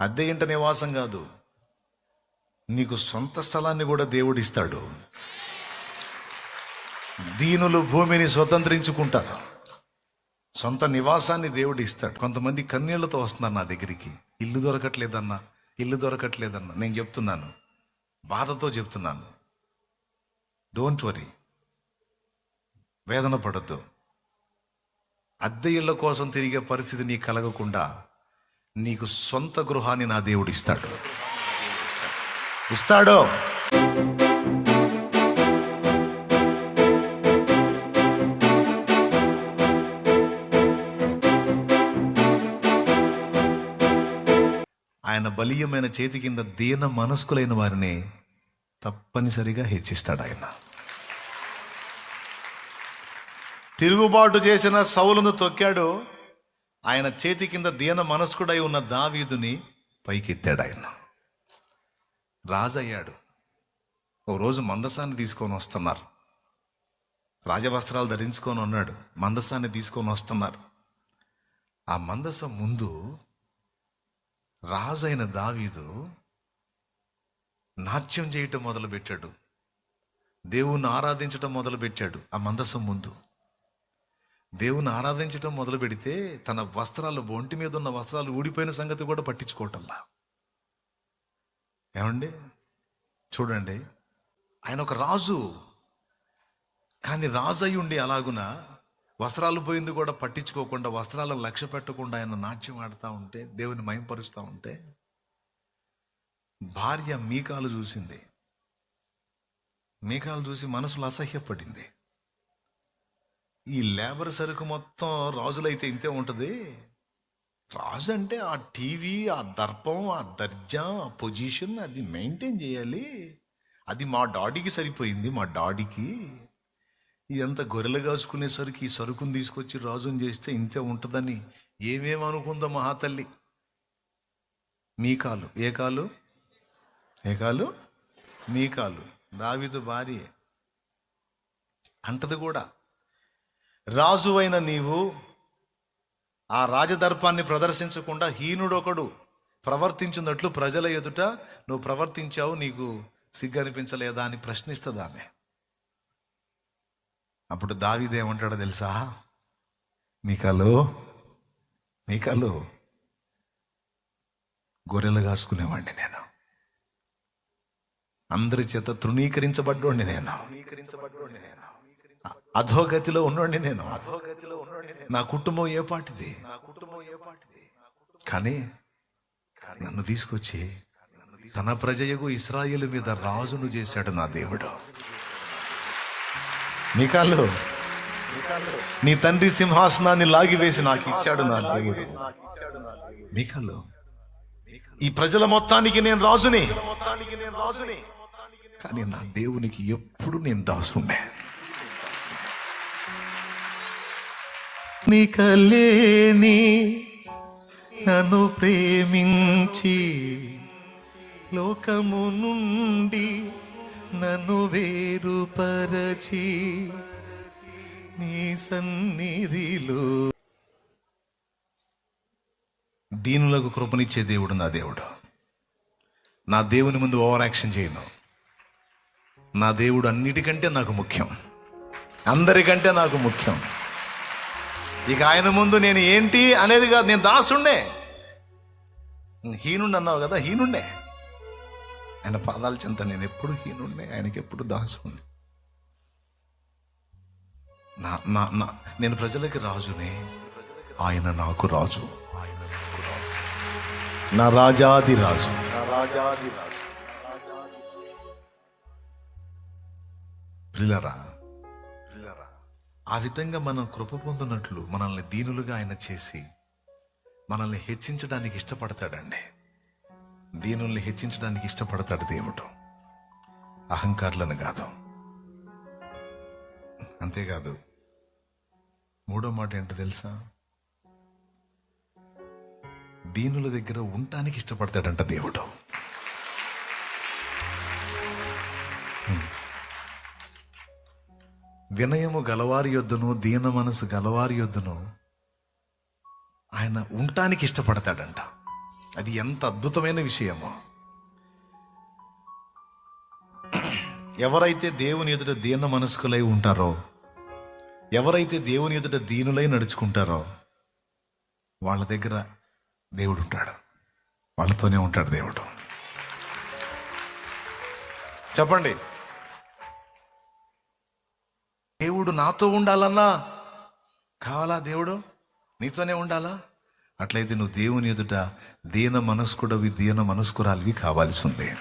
అద్దె ఇంట నివాసం కాదు. నీకు సొంత స్థలాన్ని కూడా దేవుడు ఇస్తాడు. దీనులు భూమిని స్వతంత్రించుకుంటారు. సొంత నివాసాన్ని దేవుడు ఇస్తాడు. కొంతమంది కన్నీళ్ళతో వస్తున్నారు నా దగ్గరికి. ఇల్లు దొరకట్లేదన్నా ఇల్లు దొరకట్లేదన్నా. నేను చెప్తున్నాను. బాధతో చెప్తున్నాను. డోంట్ వరీ వేదన పడద్దు. అద్దె ఇళ్ళ కోసం తిరిగే పరిస్థితి నీకు కలగకుండా నీకు సొంత గృహాన్ని నా దేవుడు ఇస్తాడు. ఇస్తాడో? ఆయన బలీయమైన చేతి కింద దీన మనస్కులైన వారిని తప్పనిసరిగా హెచ్చిస్తాడు ఆయన. తిరుగుబాటు చేసిన సౌలును తొక్కాడు. ఆయన చేతి కింద దీన మనస్కుడై ఉన్న దావీదుని పైకెత్తాడు ఆయన రాజయ్యాడు. ఓ రోజు మందసాన్ని తీసుకొని వస్తున్నారు. రాజవస్త్రాలు ధరించుకొని ఉన్నాడు. మందసాన్ని తీసుకొని వస్తున్నారు. ఆ మందసం ముందు రాజైన దావీదు నాట్యం చేయటం మొదలుపెట్టాడు. దేవుణ్ణి ఆరాధించటం మొదలుపెట్టాడు ఆ మందసం ముందు. దేవుని ఆరాధించటం మొదలు పెడితే తన వస్త్రాలు ఒంటి మీద ఉన్న వస్త్రాలు ఊడిపోయిన సంగతి కూడా పట్టించుకోవటంలా ఏమండి? చూడండి. ఆయన ఒక రాజు. కానీ రాజు అయి ఉండి అలాగున? వస్త్రాలు పోయింది కూడా పట్టించుకోకుండా వస్త్రాలను లక్ష్య పెట్టకుండా ఆయన నాట్యం ఆడుతూ ఉంటే దేవుని మయంపరుస్తూ ఉంటే భార్య మీకాలు చూసింది. మీకాలు చూసి మనసులో అసహ్యపడింది. ఈ లేబర్ సరుకు మొత్తం రాజులైతే ఇంతే ఉంటుంది. రాజు అంటే ఆ టీవీ ఆ దర్పం ఆ దర్జా ఆ పొజిషన్ అది మెయింటైన్ చేయాలి. అది మా డాడీకి సరిపోయింది మా డాడీకి. ఇదంతా గొర్రెలు కాసుకునేసరికి ఈ సరుకుని తీసుకొచ్చి రాజుని చేస్తే ఇంతే ఉంటుందని ఏమేమి అనుకుందో మహాతల్లి. మీ కాలు ఏ కాలు? ఏ కాలు? మీ కాలు. దావిదు భార్య. అంటది కూడా. రాజువైన నీవు ఆ రాజదర్పాన్ని ప్రదర్శించకుండా హీనుడొకడు ప్రవర్తించినట్లు ప్రజల ఎదుట నువ్వు ప్రవర్తించావు నీకు సిగ్గనిపించలేదా అని ప్రశ్నిస్తుంది ఆమె. అప్పుడు దావిదేమంటాడో తెలుసా? మీకలు మీకలు గొర్రెలు కాసుకునేవాడిని నేను. అందరి చేత తృణీకరించబడ్డోండి నేను. అ- అధోగతిలో ఉన్నోండి నేను. నా కుటుంబం ఏ పాటిది? కానీ నన్ను తీసుకొచ్చి తన ప్రజయగు ఇస్రాయేల్ మీద రాజును చేశాడు నా దేవుడు. మీకాళ్ళు నీ తండ్రి సింహాసనాన్ని లాగివేసి నాకు ఇచ్చాడు నా దేవుడు. మీకాళ్ళు ఈ ప్రజల మొత్తానికి నేను రాజుని. కానీ నా దేవునికి ఎప్పుడు నేను దాసునే. నికలేని నన్ను ప్రేమించి లోకము నుండి నన్ను వేరుపరచి నీ సన్నిధిలో దీనులకు కృపనిచ్చే దేవుడు నా దేవుడు. నా దేవుని ముందు ఓవర్ యాక్షన్ చేయను. నా దేవుడు అన్నిటికంటే నాకు ముఖ్యం. అందరికంటే నాకు ముఖ్యం. ఇక ఆయన ముందు నేను ఏంటి అనేది కాదు నేను దాసుండే హీనుండి అన్నావు కదా హీనుండే ఆయన పాదాల చెంత నేను ఎప్పుడు హీనుండే ఆయనకి ఎప్పుడు దాసుండే నా నా నా నేను ప్రజలకి రాజునే ఆయన నాకు రాజు. నా రాజాది రాజు రాజాది రాజు. పిల్లరా ఆ విధంగా మనం కృప పొందినట్లు మనల్ని దీనులుగా ఆయన చేసి మనల్ని హెచ్చించడానికి ఇష్టపడతాడండి. దీనుల్ని హెచ్చించడానికి ఇష్టపడతాడు దేవుడు. అహంకారులను కాదు. అంతేకాదు మూడో మాట ఏంటో తెలుసా? దీనుల దగ్గర ఉండటానికి ఇష్టపడతాడంట దేవుడు. వినయము గలవారి యొద్దను దీన మనసు గలవారి యొద్దను ఆయన ఉండటానికి ఇష్టపడతాడంట. అది ఎంత అద్భుతమైన విషయమో. ఎవరైతే దేవుని ఎదుట దీన మనస్కులై ఉంటారో ఎవరైతే దేవుని ఎదుట దీనులై నడుచుకుంటారో వాళ్ళ దగ్గర దేవుడు ఉంటాడు వాళ్ళతోనే ఉంటాడు దేవుడు. చెప్పండి. దేవుడు నాతో ఉండాలన్నా? కావాలా దేవుడు? నీతోనే ఉండాలా? అట్లయితే నువ్వు దేవుని ఎదుట దీన మనస్కుడవి దీన మనస్కురాలివి కావాల్సి ఉంది.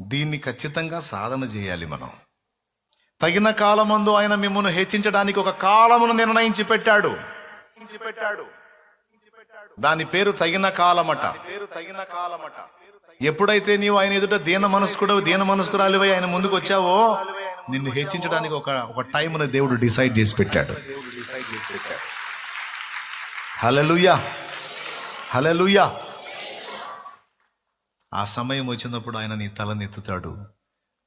దీన్ని ఖచ్చితంగా సాధన చేయాలి మనం. తగిన కాలమందు ఆయన మిమ్మల్ని హెచ్చించడానికి ఒక కాలమును నిర్ణయించి పెట్టాడు. దాని పేరు తగిన కాలమట. పేరు తగిన కాలమట. ఎప్పుడైతే నీవు ఆయన ఎదుట దీన మనస్కుడు దీన మనస్కురాలివై ఆయన ముందుకు వచ్చావో నిన్ను హెచ్చించడానికి ఒక ఒక టైంను దేవుడు డిసైడ్ చేసి పెట్టాడు. హలలుయా హలలుయా ఆ సమయం వచ్చినప్పుడు ఆయన నీ తలనెత్తుతాడు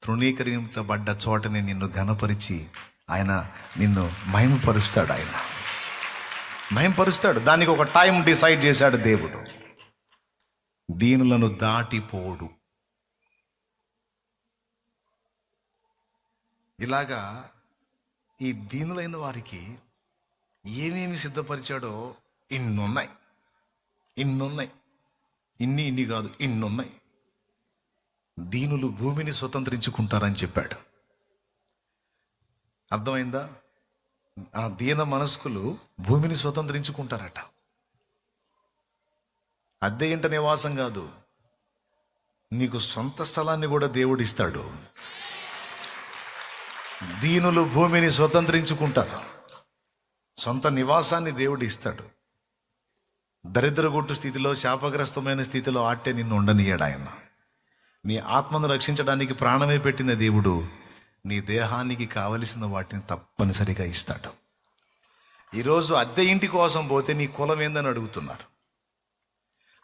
తృణీకరించబడ్డ చోటని నిన్ను ఘనపరిచి ఆయన నిన్ను మహిమపరుస్తాడు ఆయన. మహిమపరుస్తాడు. దానికి ఒక టైం డిసైడ్ చేశాడు దేవుడు. దీనులను దాటిపోడు. ఇలాగా ఈ దీనులైన వారికి ఏమేమి సిద్ధపరిచాడో ఇన్నున్నాయి. ఇన్నున్నాయి. ఇన్ని ఇన్ని కాదు ఇన్నున్నాయి. దీనులు భూమిని స్వతంత్రించుకుంటారని చెప్పాడు. అర్థమైందా? ఆ దీన మనస్కులు భూమిని స్వతంత్రించుకుంటారట. అద్దె ఇంట నివాసం కాదు. నీకు సొంత స్థలాన్ని కూడా దేవుడు ఇస్తాడు దీనులు భూమిని స్వతంత్రించుకుంటారు. సొంత నివాసాన్ని దేవుడు ఇస్తాడు దరిద్రగొట్టు స్థితిలో శాపగ్రస్తమైన స్థితిలో ఆట్టే నిన్ను ఉండనియాడు ఆయన. నీ ఆత్మను రక్షించడానికి ప్రాణమే పెట్టిన దేవుడు నీ దేహానికి కావలసిన వాటిని తప్పనిసరిగా ఇస్తాడు. ఈరోజు అద్దె ఇంటి కోసం పోతే నీ కులం ఏందని అడుగుతున్నారు.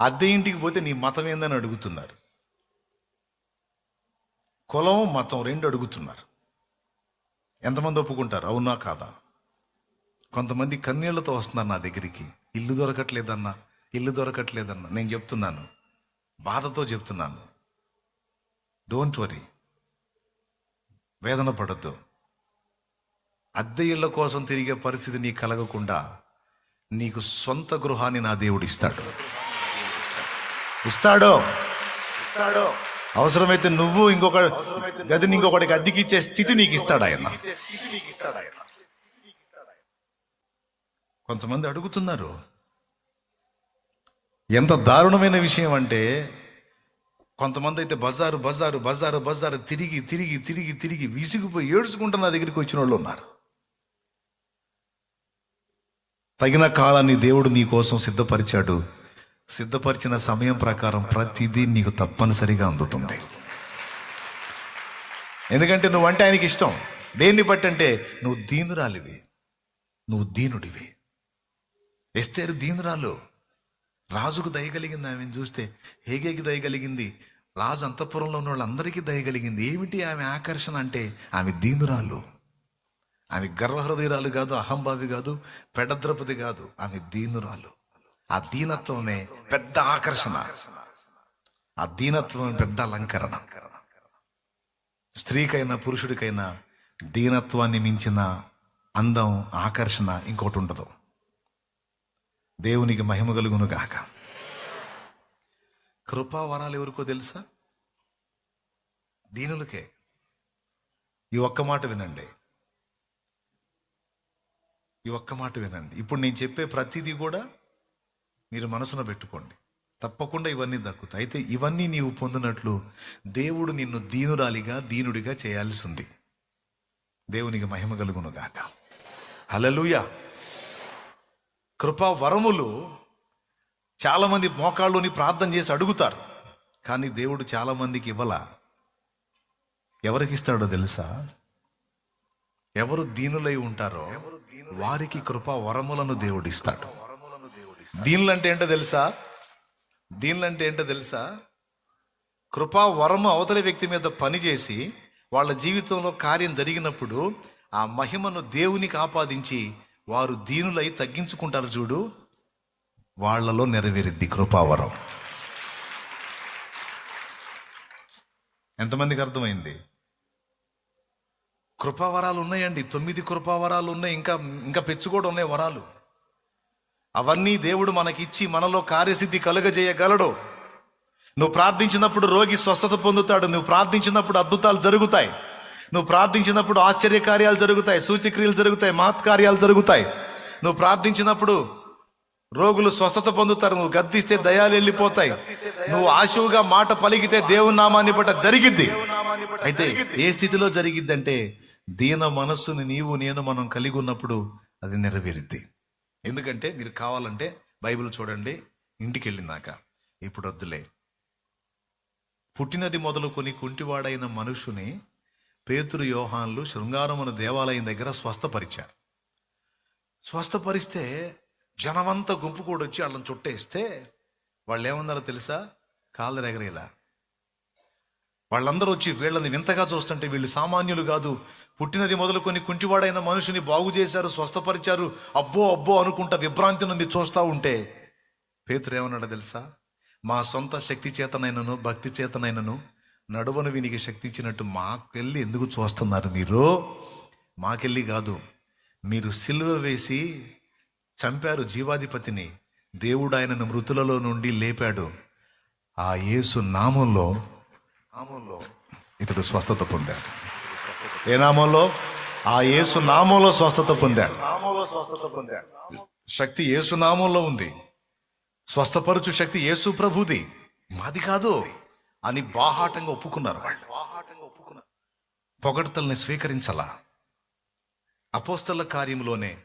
అద్దె ఇంటికి పోతే నీ మతం ఏందని అడుగుతున్నారు. కులం మతం రెండు అడుగుతున్నారు. ఎంతమంది ఒప్పుకుంటారు? అవునా కాదా? కొంతమంది కన్నీళ్ళతో వస్తున్నారు నా దగ్గరికి. ఇల్లు దొరకట్లేదన్నా ఇల్లు దొరకట్లేదన్నా. నేను చెప్తున్నాను. బాధతో చెప్తున్నాను. డోంట్ వరీ వేదన పడద్దు. అద్దె ఇళ్ళ కోసం తిరిగే పరిస్థితి నీ కలగకుండా నీకు సొంత గృహాన్ని నా దేవుడు ఇస్తాడు? ఇస్తాడు? అవసరమైతే నువ్వు ఇంకొక గదిని ఇంకొకటికి అద్దెకి ఇచ్చే స్థితి నీకు ఇస్తాడు ఆయన కొంతమంది అడుగుతున్నారు. ఎంత దారుణమైన విషయం అంటే కొంతమంది అయితే బజారు బజారు బజారు బజారు తిరిగి తిరిగి తిరిగి తిరిగి విసిగిపోయి ఏడ్చుకుంటూ నా దగ్గరికి వచ్చిన వాళ్ళు ఉన్నారు. తగిన కాలాన్ని దేవుడు నీ కోసం సిద్ధపరిచాడు. సిద్ధపరిచిన సమయం ప్రకారం ప్రతిదీ నీకు తప్పనిసరిగా అందుతుంది. ఎందుకంటే నువ్వంటే ఆయనకి ఇష్టం. దేన్ని బట్టి అంటే నువ్వు దీనురాలివి. నువ్వు దీనుడివి. ఎస్తేరు దీనురాలు. రాజుకు దయగలిగింది ఆమెను చూస్తే హేగేకి దయగలిగింది రాజు అంతఃపురంలో ఉన్న వాళ్ళందరికీ దయగలిగింది ఏమిటి ఆమె ఆకర్షణ అంటే ఆమె దీనురాలు. ఆమె గర్వహృదయరాలు కాదు అహంభావి కాదు పెడద్రపతి కాదు ఆమె దీనురాలు. ఆ దీనత్వమే పెద్ద ఆకర్షణ. ఆ దీనత్వం పెద్ద అలంకరణ. స్త్రీకైనా పురుషుడికైనా దీనత్వాన్ని మించిన అందం ఆకర్షణ ఇంకోటి ఉండదు. దేవునికి మహిమ కలుగును గాక. కృపావరాలు ఎవరికో తెలుసా? దీనులకే. ఈ ఒక్క మాట వినండి. ఈ ఒక్క మాట వినండి. ఇప్పుడు నేను చెప్పే ప్రతిదీ కూడా మీరు మనసున పెట్టుకోండి. తప్పకుండా ఇవన్నీ దక్కుతాయి. అయితే ఇవన్నీ నీవు పొందినట్లు దేవుడు నిన్ను దీనురాలిగా దీనుడిగా చేయాల్సి ఉంది. దేవునికి మహిమ కలుగును గాక. హలలుయా కృపా వరములు చాలామంది మోకాళ్ళుని ప్రార్థన చేసి అడుగుతారు. కానీ దేవుడు చాలా మందికి ఇవ్వాల. ఎవరికి ఇస్తాడో తెలుసా? ఎవరు దీనులై ఉంటారో వారికి కృపా వరములను దేవుడు దీనిలో అంటే ఏంటో తెలుసా? దీనులంటే ఏంటో తెలుసా? కృపా వరము అవతలి వ్యక్తి మీద పనిచేసి వాళ్ళ జీవితంలో కార్యం జరిగినప్పుడు ఆ మహిమను దేవునికి ఆపాదించి వారు దీనులై తగ్గించుకుంటారు చూడు. వాళ్ళలో నెరవేరిద్ది కృపావరం ఎంతమందికి అర్థమైంది? కృపావరాలు ఉన్నాయండి. తొమ్మిది కృపావరాలు ఉన్నాయి. ఇంకా ఇంకా పెచ్చు కూడా ఉన్నాయి వరాలు. అవన్నీ దేవుడు మనకిచ్చి మనలో కార్యసిద్ధి కలుగజేయగలడు. నువ్వు ప్రార్థించినప్పుడు రోగి స్వస్థత పొందుతాడు. నువ్వు ప్రార్థించినప్పుడు అద్భుతాలు జరుగుతాయి. నువ్వు ప్రార్థించినప్పుడు ఆశ్చర్య కార్యాలు జరుగుతాయి. సూచక్రియలు జరుగుతాయి. మహత్కార్యాలు జరుగుతాయి. నువ్వు ప్రార్థించినప్పుడు రోగులు స్వస్థత పొందుతారు. నువ్వు గద్దిస్తే దయాలు వెళ్ళిపోతాయి. నువ్వు ఆశువుగా మాట పలికితే దేవుని నామాన్ని బట్ట జరిగిద్ది. అయితే ఏ స్థితిలో జరిగిద్దంటే దీన మనస్సుని నీవు నేను మనం కలిగి ఉన్నప్పుడు అది నెరవేరిద్ది. ఎందుకంటే మీరు కావాలంటే బైబిల్ చూడండి ఇంటికి వెళ్ళినాక ఇప్పుడు వద్దులే. పుట్టినది మొదలుకొని కుంటివాడైన మనుషుని పేతురు యోహాన్లు శృంగారమున దేవాలయం దగ్గర స్వస్థపరిచారు. స్వస్థపరిస్తే జనమంతా గుంపు కూడా వచ్చి వాళ్ళని చుట్టేస్తే వాళ్ళు ఏమన్నారో తెలుసా? కాళ్ళ దగ్గర ఇలా వాళ్ళందరూ వచ్చి వీళ్ళని వింతగా చూస్తుంటే వీళ్ళు సామాన్యులు కాదు. పుట్టినది మొదలుకొని కుంటివాడైన మనుషుని బాగు చేశారు స్వస్థపరిచారు. అబ్బో అబ్బో అనుకుంటా విభ్రాంతి నుండి చూస్తూ ఉంటే. పేతురు ఏమన్నాడో తెలుసా? మా సొంత శక్తి చేతనైనను భక్తి చేతనైనను నడువను వినికి శక్తి ఇచ్చినట్టు మాకెళ్ళి ఎందుకు చూస్తున్నారు మీరు? మాకెళ్ళి కాదు. మీరు సిల్వ వేసి చంపారు జీవాధిపతిని. దేవుడు ఆయనను మృతులలో నుండి లేపాడు. ఆ యేసు నామంలో నామంలో. ఇతడు స్వస్థత పొందాడు. ఏ నామంలో? ఆ యేసు నామంలో స్వస్థత పొందాడు. నామంలో స్వస్థత పొందాడు. శక్తి యేసు నామంలో ఉంది. స్వస్థపరచు శక్తి యేసు ప్రభుది. మాది కాదు అని బాహాటంగా ఒప్పుకున్నారు వాళ్ళు. పొగడ్తల్ని స్వీకరించలా. అపోస్తల కార్యంలోనే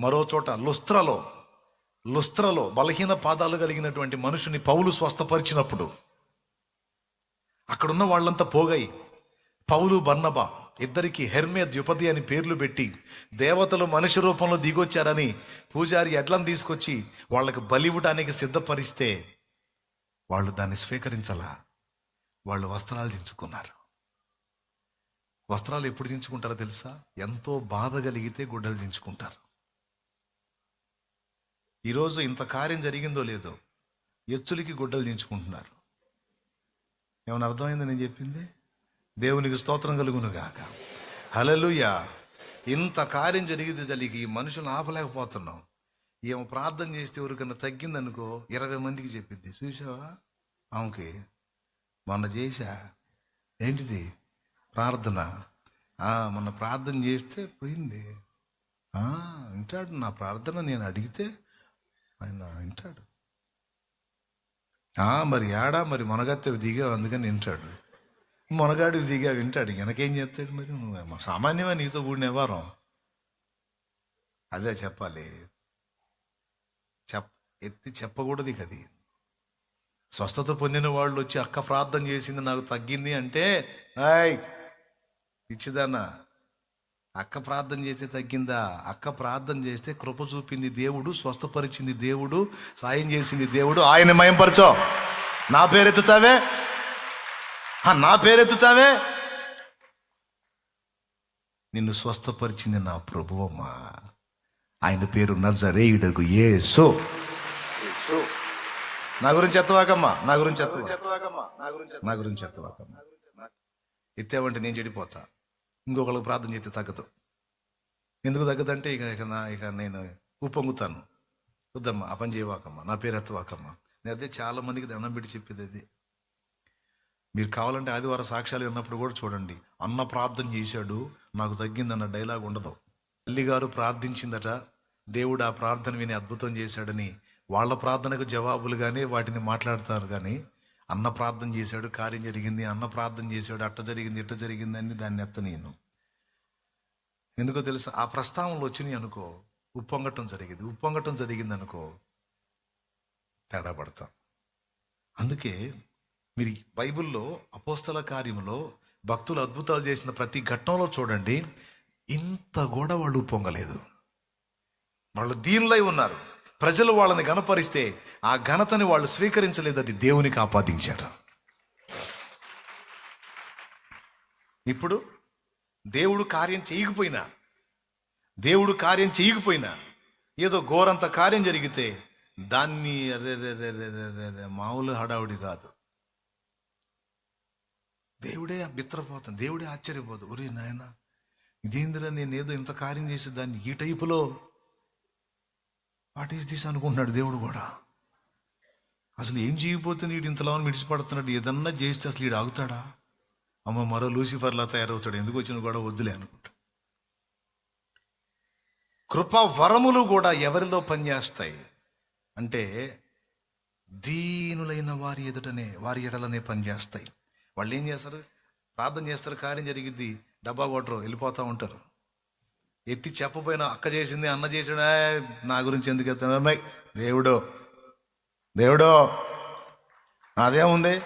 మరో చోట లుస్త్రలో లుస్త్రలో బలహీన పాదాలు కలిగినటువంటి మనుషుని పౌలు స్వస్థపరిచినప్పుడు అక్కడున్న వాళ్ళంతా పోగై పౌలు బర్ణబ ఇద్దరికి హెర్మే ద్యుపది అని పేర్లు పెట్టి దేవతలు మనిషి రూపంలో దిగొచ్చారని పూజారి ఎడ్లను తీసుకొచ్చి వాళ్ళకి బలివ్వటానికి సిద్ధపరిస్తే వాళ్ళు దాన్ని స్వీకరించలా. వాళ్ళు వస్త్రాలు దించుకున్నారు వస్త్రాలు ఎప్పుడు దించుకుంటారో తెలుసా? ఎంతో బాధ కలిగితే గుడ్డలు దించుకుంటారు ఈరోజు ఇంత కార్యం జరిగిందో లేదో ఎచ్చులకి గుడ్డలు దించుకుంటున్నారు ఏమైనా అర్థమైంది నేను చెప్పింది? దేవునికి స్తోత్రం కలుగునుగాక. హలలుయ ఇంత కార్యం జరిగింది తల్లికి ఈ మనుషులను ఆపలేకపోతున్నాం. ఏమో ప్రార్థన చేస్తే ఎవరికన్నా తగ్గిందనుకో ఇరవై మందికి చెప్పింది. చూసావా ఆమెకి మొన్న చేశా. ఏంటిది? ప్రార్థన. మొన్న ప్రార్థన చేస్తే పోయింది. వింటాడు. నా ప్రార్థన నేను అడిగితే ఆయన వింటాడు. మరి ఏడా మరి మునగత్తెవి దిగా అందుకని వింటాడు మునగాడు దిగా వింటాడు వెనకేం చేస్తాడు మరి? నువ్వు సామాన్యమా నీతో కూడిన వ్యవహారం. అదే చెప్పాలి. చెప్ ఎత్తి చెప్పకూడదు ఇక అది. స్వస్థత పొందిన వాళ్ళు వచ్చి అక్క ప్రార్థన చేసింది నాకు తగ్గింది అంటే ఆయ్ పిచ్చిదానా. అక్క ప్రార్థన చేస్తే తగ్గిందా? అక్క ప్రార్థన చేస్తే కృప చూపింది దేవుడు స్వస్థపరిచింది దేవుడు సాయం చేసింది దేవుడు. ఆయన మయంపరచో. నా పేరెత్తుతావే ఆ, నా పేరెత్తుతావే నిన్ను స్వస్థపరిచింది నా ప్రభువమ్మా ఆయన పేరు నజరేయుడకు యేసు. నా గురించి ఎత్తవాకమ్మా నా గురించి ఎత్తవాకమ్మా నా గురించి ఎత్తవాకమ్మా. ఎత్తావంటే నేను చెడిపోతా. ఇంకొకళ్ళకి ప్రార్థన చేస్తే తగ్గదు. ఎందుకు తగ్గదంటే ఇక ఇక నా ఇక నేను ఉప్పొంగుతాను. వద్దమ్మా ఆ పని చేయవాకమ్మా నా పేరు ఎత్తవాకమ్మా. నేను అదే చాలా మందికి దండం పెట్టి చెప్పేది అది. మీరు కావాలంటే ఆదివారం సాక్ష్యాలు విన్నప్పుడు కూడా చూడండి. అన్న ప్రార్థన చేశాడు నాకు తగ్గిందన్న డైలాగ్ ఉండదు. తల్లిగారు ప్రార్థించిందట దేవుడు ఆ ప్రార్థన విని అద్భుతం చేశాడని వాళ్ళ ప్రార్థనకు జవాబులు కానీ వాటిని మాట్లాడతారు కానీ అన్న ప్రార్థన చేశాడు కార్యం జరిగింది అన్న ప్రార్థన చేశాడు అట్ట జరిగింది ఇట్ట జరిగింది అని దాన్ని ఎత్త నేను. ఎందుకో తెలుసా? ఆ ప్రస్తావనలు వచ్చినాయి అనుకో ఉప్పొంగటం జరిగింది. ఉప్పొంగటం జరిగింది అనుకో తేడా పడతాం. అందుకే మీరు బైబిల్లో అపోస్తల కార్యంలో భక్తులు అద్భుతాలు చేసిన ప్రతి ఘట్టంలో చూడండి ఇంత కూడా వాళ్ళు ఉప్పొంగలేదు. వాళ్ళు దీనిలై ఉన్నారు. ప్రజలు వాళ్ళని గణపరిస్తే ఆ ఘనతని వాళ్ళు స్వీకరించలేదు అది దేవునికి ఆపాదించారు ఇప్పుడు దేవుడు కార్యం చేయకపోయినా దేవుడు కార్యం చేయకపోయినా ఏదో ఘోరంత కార్యం జరిగితే దాన్ని మామూలు హడావుడి కాదు. దేవుడే బిత్రపోతాను దేవుడే ఆశ్చర్యపోదు ఒరే నాయన ఇదేందిరా నేనేదో ఇంత కార్యం చేసి దాన్ని ఈ టైపులో వాట్ ఈస్ దిస్ అనుకుంటున్నాడు దేవుడు కూడా. అసలు ఏం చేయబోతుంది? వీడు ఇంతలా మిడిచిపడుతున్నాడు ఏదన్నా చేస్తే అసలు వీడు ఆగుతాడా? అమ్మ మరో లూసిఫర్లా తయారవుతాడు. ఎందుకు వచ్చిన కూడా వద్దులే అనుకుంటా. కృపా వరములు కూడా ఎవరిలో పనిచేస్తాయి? అంటే దీనులైన వారి ఎదుటనే వారి ఎడలనే పనిచేస్తాయి. వాళ్ళు ఏం చేస్తారు? ప్రార్థన చేస్తారు కార్యం జరిగిద్ది డబ్బా కొట్టరు వెళ్ళిపోతూ ఉంటారు. ఎత్తి చెప్పపోయినా అక్క చేసింది అన్న చేసాడు నా గురించి ఎందుకు ఎత్తాను దేవుడో దేవుడో నాదేముంది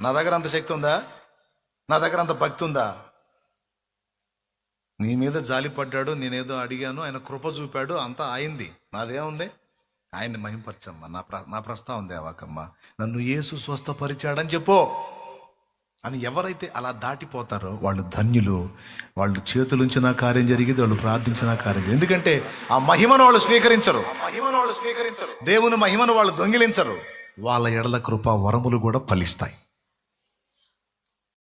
నా దగ్గర అంత శక్తి ఉందా? నా దగ్గర అంత భక్తి ఉందా? నీ మీద జాలి పడ్డాడు నేనేదో అడిగాను ఆయన కృప చూపాడు అంతా ఆయింది నాదేముంది ఆయన్ని మహింపరచమ్మా. నా ప్ర నా ప్రస్తావం దేవాకమ్మ. నన్ను ఏసు స్వస్థపరిచాడని చెప్పు. అని ఎవరైతే అలా దాటిపోతారో వాళ్ళు ధన్యులు వాళ్ళు చేతులుంచిన కార్యం జరిగింది వాళ్ళు ప్రార్థించిన కార్యం జరిగింది. ఎందుకంటే ఆ మహిమను వాళ్ళు స్వీకరించరు. మహిమను వాళ్ళు స్వీకరించరు. దేవుని మహిమను వాళ్ళు దొంగిలించరు. వాళ్ళ ఎడల కృప వరములు కూడా ఫలిస్తాయి.